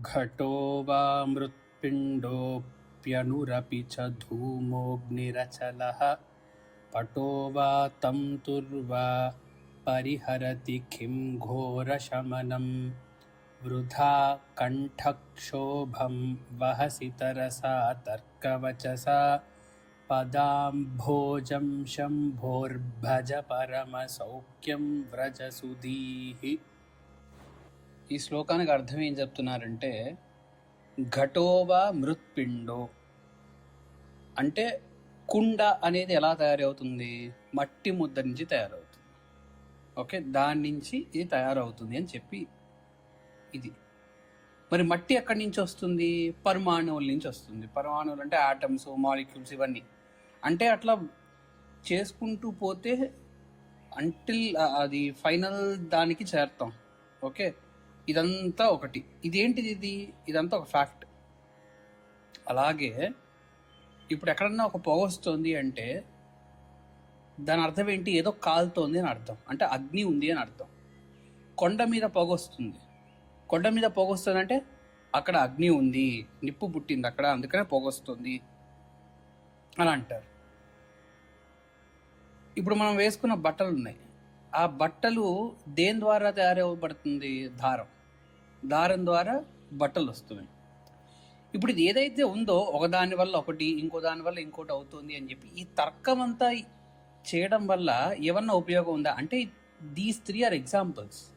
घटो वा मृत्पिण्डोऽप्यनुरपि च धूमोऽग्निरचलः। पटो वा तं तुर्वा परिहरति किं घोरशमनं। वृथा कण्ठक्षोभं वहसि तरसा तर्कवचसा। पदाम्भोजं शम्भोर्भज परमसौख्यं व्रज सुधीः ఈ శ్లోకానికి అర్థం ఏం చెప్తున్నారంటే ఘటోవా మృత్పిండో. అంటే కుండ అనేది ఎలా తయారవుతుంది? మట్టి ముద్ద నుంచి తయారవుతుంది. ఓకే దాని నుంచి ఇది తయారవుతుంది అని చెప్పి ఇది. మరి మట్టి ఎక్కడి నుంచి వస్తుంది? పరమాణువుల నుంచి వస్తుంది. పరమాణువులు అంటే ఆటమ్స్ మాలిక్యూల్స్ ఇవన్నీ. అంటే అట్లా చేసుకుంటూ పోతే అంటిల్ అది ఫైనల్ దానికి చేరుతాం. ఓకే? ఇదంతా ఒకటి. ఇదేంటిది ఇది? ఇదంతా ఒక ఫ్యాక్ట్ అలాగే ఇప్పుడు ఎక్కడన్నా ఒక పొగ వస్తుంది అంటే దాని అర్థం ఏంటి? ఏదో కాలుతోంది అని అర్థం. అంటే అగ్ని ఉంది అని అర్థం. కొండ మీద పొగ వస్తుంది. కొండ మీద పొగ వస్తుంది అంటే అక్కడ అగ్ని ఉంది. నిప్పు పుట్టింది అక్కడ అందుకనే పొగ వస్తుంది అని అంటారు. ఇప్పుడు మనం వేసుకున్న బట్టలు ఉన్నాయి ఆ బట్టలు దేని ద్వారా తయారవబడుతుంది దారం దారం ద్వారా బట్టలు వస్తున్నాయి. ఇప్పుడు ఇది ఏదైతే ఉందో ఒకదాని వల్ల ఒకటి ఇంకో దాని వల్ల ఇంకోటి అవుతుంది అని చెప్పి ఈ తర్కం అంతా చేయడం వల్ల ఏమన్నా ఉపయోగం ఉందా? అంటే దీస్ త్రీ ఆర్ ఎగ్జాంపుల్స్.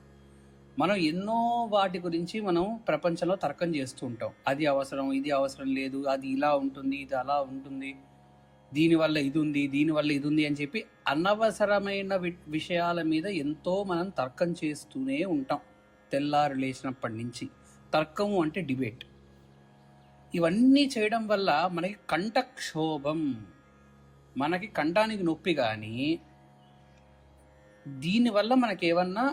మనం ఎన్నో వాటి గురించి మనం ప్రపంచంలో తర్కం చేస్తూ ఉంటాం. అది అవసరం ఇది అవసరం లేదు అది ఇలా ఉంటుంది ఇది అలా ఉంటుంది దీనివల్ల ఇది ఉంది దీనివల్ల ఇది ఉంది అని చెప్పి అనవసరమైన వి- విషయాల మీద ఎంతో మనం తర్కం చేస్తూనే ఉంటాం. తెల్లారు లేచినప్పటి నుంచి తర్కము అంటే డిబేట్. ఇవన్నీ చేయడం వల్ల మనకి కంఠక్షోభం మనకి కంఠానికి నొప్పి కానీ దీనివల్ల మనకి ఏమన్నా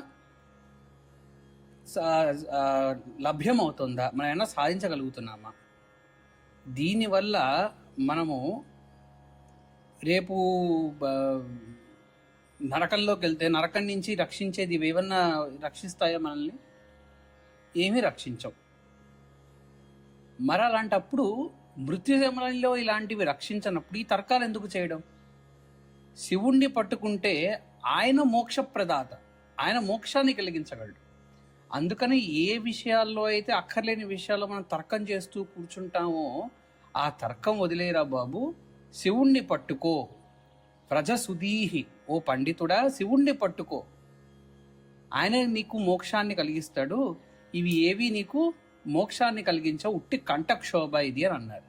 లభ్యం అవుతుందా మనం ఏమన్నా సాధించగలుగుతున్నామా? దీనివల్ల మనము రేపు నరకంలోకి వెళ్తే నరకం నుంచి రక్షించేది ఇవి ఏమన్నా రక్షిస్తాయా మనల్ని? ఏమీ రక్షించవు. మరి అలాంటప్పుడు మృత్యుజమలంలో ఇలాంటివి రక్షించనప్పుడు ఈ తర్కాలు ఎందుకు చేయడం? శివుణ్ణి పట్టుకుంటే ఆయన మోక్షప్రదాత ఆయన మోక్షాన్ని కలిగించగలడు. అందుకని ఏ విషయాల్లో అయితే అక్కర్లేని విషయాల్లో మనం తర్కం చేస్తూ కూర్చుంటామో ఆ తర్కం వదిలేరా బాబు? శివుణ్ణి పట్టుకో. ప్రజసుదీహి ఓ పండితుడా శివుణ్ణి పట్టుకో. ఆయన నీకు మోక్షాన్ని కలిగిస్తాడు. ఇవి ఏవి నీకు మోక్షాన్ని కలిగించే ఉట్టి కంఠక్షోభ ఇది అని అన్నారు.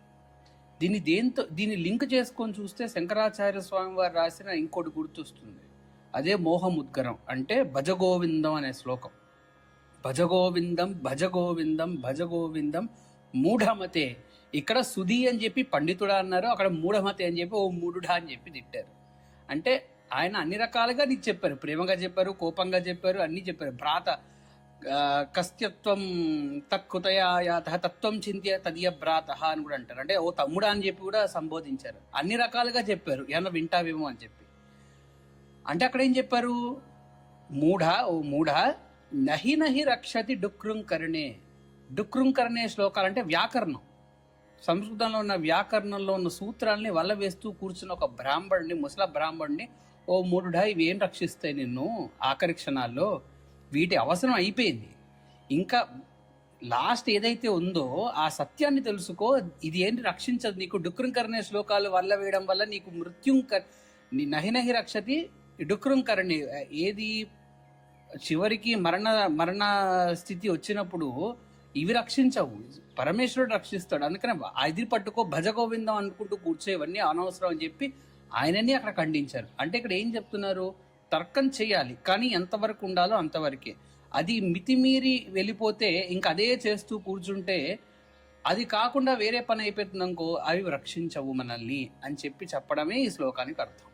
దీన్ని దేంతో దీన్ని లింక్ చేసుకొని చూస్తే శంకరాచార్య స్వామి వారు రాసిన ఇంకోటి గుర్తొస్తుంది. అదే మోహముద్గరం అంటే భజగోవిందం అనే శ్లోకం. భజగోవిందం భజగోవిందం భజగోవిందం మూఢమతే. ఇక్కడ సుధి అని చెప్పి పండితుడా అన్నారు అక్కడ మూఢమతే అని చెప్పి ఓ మూఢుడా అని చెప్పి తిట్టారు. అంటే ఆయన అన్ని రకాలుగా నీకు చెప్పారు. ప్రేమగా చెప్పారు కోపంగా చెప్పారు అన్నీ చెప్పారు. భ్రాత ఆ, కస్త్యత్వం తత్కృతయాయాత తత్వం చింత్య తదియ భ్రాత అని కూడా అంటారు. అంటే ఓ తమ్ముడా అని చెప్పి కూడా సంబోధించారు. అన్ని రకాలుగా చెప్పారు. ఏమన్నా వింటావేమో అని చెప్పి. అంటే అక్కడ ఏం చెప్పారు? మూఢ ఓ మూఢ నహి నహి రక్షతి డుక్రుంకరణే. డుక్రుంకరణే శ్లోకాలు అంటే వ్యాకరణం. సంస్కృతంలో ఉన్న వ్యాకరణంలో ఉన్న సూత్రాల్ని వల్ల వేస్తూ కూర్చున్న ఒక బ్రాహ్మణుడిని ముసల బ్రాహ్మణుడిని ఓ మూఢుడా ఇవి ఏం రక్షిస్తాయి నిన్ను? ఆఖరి క్షణాల్లో వీటి అవసరం అయిపోయింది. ఇంకా లాస్ట్ ఏదైతే ఉందో ఆ సత్యాన్ని తెలుసుకో ఇది ఏంటి రక్షించదు. నీకు డుక్రంకరణే శ్లోకాలు వల్ల వేయడం వల్ల నీకు మృత్యుంకర్ నీ నహినహి రక్షతి డుక్రంకరణి. ఏది చివరికి మరణ మరణ స్థితి వచ్చినప్పుడు ఇవి రక్షించవు. పరమేశ్వరుడు రక్షిస్తాడు. అందుకనే అది పట్టుకో భజ గోవిందం అనుకుంటూ కూర్చోవన్నీ అనవసరం అని చెప్పి ఆయనని అక్కడ ఖండించారు. అంటే ఇక్కడ ఏం చెప్తున్నారు? తర్కం చేయాలి. కానీ ఎంతవరకు ఉండాలో అంతవరకే అది మితిమీరి వెళ్ళిపోతే ఇంక అదే చేస్తూ కూర్చుంటే అది కాకుండా వేరే పని అయిపోతుంది అనుకో అవి రక్షించవు మనల్ని అని చెప్పి చెప్పడమే ఈ శ్లోకానికి అర్థం.